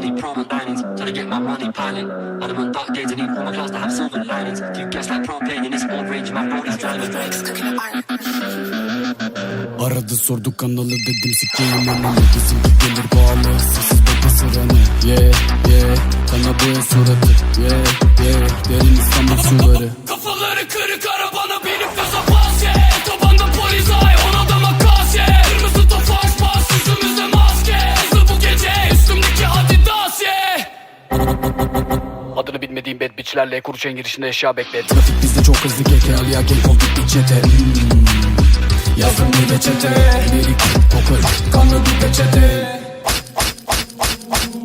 money, prom and dinings. Trying to get my money piling. Adamant dark days, I need all my clothes to have silver linings. Few guests like propane in this old range, my body's driving. Aradı sordu kanalı dedim sikeyim analı Bizimki gelir bağlı sessiz bebe sıranı Yeah yeah kanadı suratı Yeah yeah derin İstanbul suları Kafaları kırık arabana bitchlerle Kuruçen girişinde eşya beklet. Trafik bizde çok hızlı keke. Aliya gel olduk bir çete. Yazdım bir reçete İleri kokur kanlı bir peçete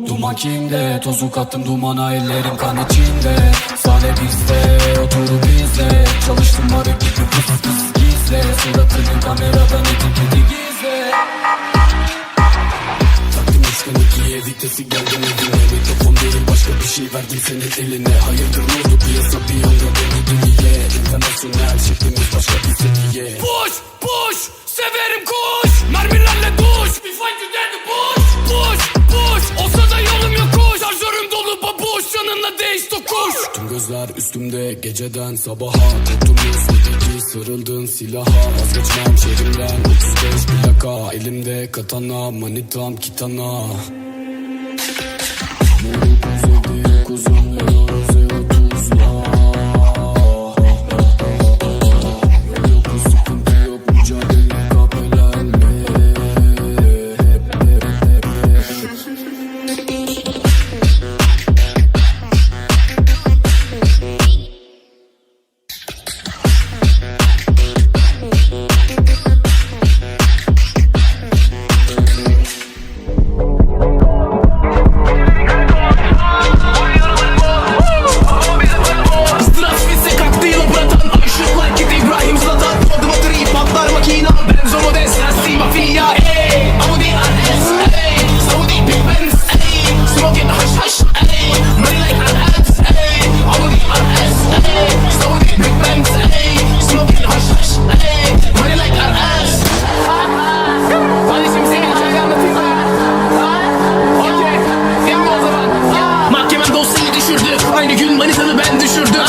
Duman kimde? Tozu kattım dumana. Ellerim kan içinde. Sahne bizde. Oturu bizde Çalıştım arı gibi pıs pıs gizle Suratını kameradan etiketi geldim evine Mikrofon değil başka bir şey verdim senin eline Hayırdır ne oldu piyasa bir anda beni deliye Internasyonel şeklimiz başka bir seviye Push push severim kuş. Mermilerle duş. We fight you dead push. Push push olsa da yolum yokuş Şarjörüm dolu babuş yanına değiş tokuş. Tüm gözler üstümde geceden sabaha. Korktumuz öteki sarıldın silaha. Vazgeçmem şehrimden 35 plaka. Elimde katana manitam kitana düşürdü